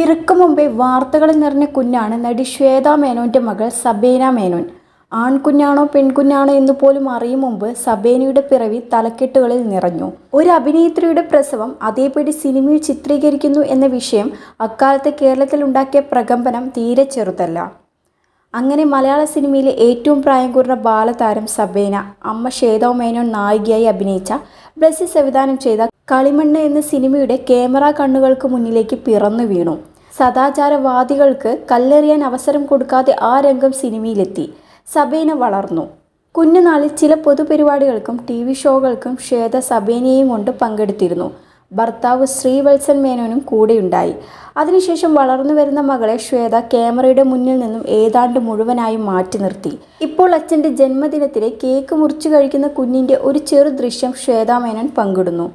പിറക്കും മുമ്പേ വാർത്തകളിൽ നിറഞ്ഞ കുഞ്ഞാണ് നടി ശ്വേത മേനോന്റെ മകൾ സബേന മേനോൻ. ആൺകുഞ്ഞാണോ പെൺകുഞ്ഞാണോ എന്ന് പോലും അറിയും മുമ്പ് സബേനയുടെ പിറവി തലക്കെട്ടുകളിൽ നിറഞ്ഞു. ഒരു അഭിനേത്രിയുടെ പ്രസവം അതേപടി സിനിമയിൽ ചിത്രീകരിക്കുന്നു എന്ന വിഷയം അക്കാലത്ത് കേരളത്തിൽ ഉണ്ടാക്കിയ പ്രകമ്പനം തീരെ ചെറുതല്ല. അങ്ങനെ മലയാള സിനിമയിലെ ഏറ്റവും പ്രായം കുറഞ്ഞ ബാലതാരം സബേന അമ്മ ശ്വേതാവ് മേനോൻ നായികയായി അഭിനയിച്ച ബ്ലസ്സി സംവിധാനം ചെയ്ത കളിമണ്ണ് എന്ന സിനിമയുടെ ക്യാമറ കണ്ണുകൾക്ക് മുന്നിലേക്ക് പിറന്നു വീണു. സദാചാരവാദികൾക്ക് കല്ലെറിയാൻ അവസരം കൊടുക്കാതെ ആ രംഗം സിനിമയിലെത്തി. സബേന വളർന്നു. കുഞ്ഞുനാളിൽ ചില പൊതുപരിപാടികൾക്കും ടി വി ഷോകൾക്കും ശ്വേത സബേനയെയും കൊണ്ട് പങ്കെടുത്തിരുന്നു. ഭർത്താവ് ശ്രീവത്സൻ മേനോനും കൂടെയുണ്ടായി. അതിനുശേഷം വളർന്നു വരുന്ന മകളെ ശ്വേത ക്യാമറയുടെ മുന്നിൽ നിന്നും ഏതാണ്ട് മുഴുവനായും മാറ്റി നിർത്തി. ഇപ്പോൾ അച്ഛന്റെ ജന്മദിനത്തിലെ കേക്ക് മുറിച്ചു കഴിക്കുന്ന കുഞ്ഞിന്റെ ഒരു ചെറു ദൃശ്യം ശ്വേതാ മേനോൻ പങ്കിടുന്നു.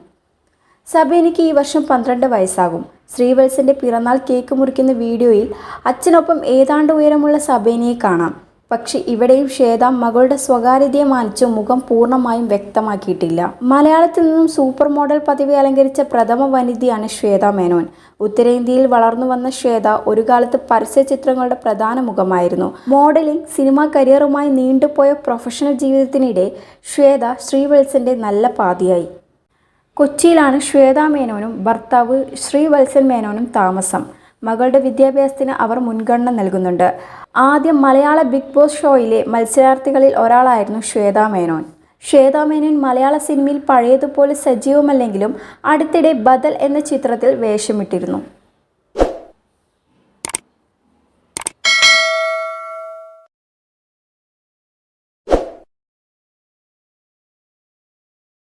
സബേനയ്ക്ക് ഈ വർഷം പന്ത്രണ്ട് വയസ്സാകും. ശ്രീവത്സന്റെ പിറന്നാൾ കേക്ക് മുറിക്കുന്ന വീഡിയോയിൽ അച്ഛനൊപ്പം ഏതാണ്ട് ഉയരമുള്ള സബേനയെ കാണാം. പക്ഷെ ഇവിടെയും ശ്വേത മകളുടെ സ്വകാര്യതയെ മാനിച്ച് മുഖം പൂർണമായും വ്യക്തമാക്കിയിട്ടില്ല. മലയാളത്തിൽ നിന്നും സൂപ്പർ മോഡൽ പദവി അലങ്കരിച്ച പ്രഥമ വനിതയാണ് ശ്വേത മേനോൻ. ഉത്തരേന്ത്യയിൽ വളർന്നു വന്ന ശ്വേത ഒരു കാലത്ത് പരസ്യ ചിത്രങ്ങളുടെ പ്രധാന മുഖമായിരുന്നു. മോഡലിംഗ് സിനിമാ കരിയറുമായി നീണ്ടുപോയ പ്രൊഫഷണൽ ജീവിതത്തിനിടെ ശ്വേത ശ്രീവത്സന്റെ നല്ല പാതിയായി. കൊച്ചിയിലാണ് ശ്വേത മേനോനും ഭർത്താവ് ശ്രീവത്സൻ മേനോനും താമസം. മകളുടെ വിദ്യാഭ്യാസത്തിന് അവർ മുൻഗണന നൽകുന്നുണ്ട്. ആദ്യം മലയാള ബിഗ് ബോസ് ഷോയിലെ മത്സരാർത്ഥികളിൽ ഒരാളായിരുന്നു ശ്വേത മേനോൻ. ശ്വേതാ മേനോൻ മലയാള സിനിമയിൽ പഴയതുപോലെ സജീവമല്ലെങ്കിലും അടുത്തിടെ ബദൽ എന്ന ചിത്രത്തിൽ വേഷമിട്ടിരുന്നു.